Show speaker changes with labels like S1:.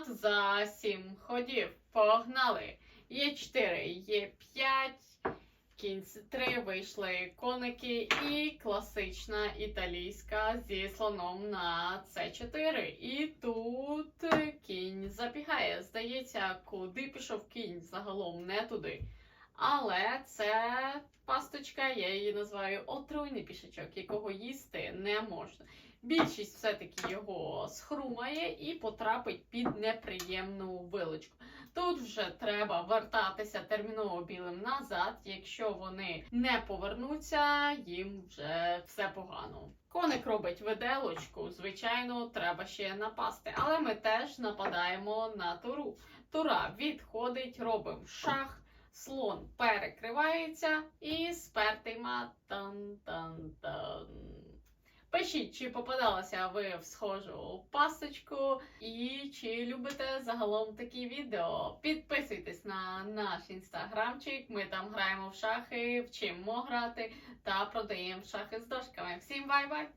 S1: Мат за 7 ходів. Погнали. Є 4, є 5. Кінь С3 вийшли коники і класична італійська зі слоном на С4. І тут кінь забігає. Здається, куди пішов кінь загалом не туди. Але це пасточка, я її називаю отруйний пішачок, якого їсти не можна. Більшість все-таки його схрумає і потрапить під неприємну вилочку. Тут вже треба вертатися терміново білим назад. Якщо вони не повернуться, їм вже все погано. Коник робить виделочку, звичайно, треба ще напасти, але ми теж нападаємо на туру. Тура відходить, робимо шах, слон перекривається і спертий мат тан-тан-тан. Пишіть, чи попадалися ви в схожу пасточку, і чи любите загалом такі відео. Підписуйтесь на наш інстаграмчик. Ми там граємо в шахи, вчимо грати та продаємо шахи з дошками. Всім бай-бай!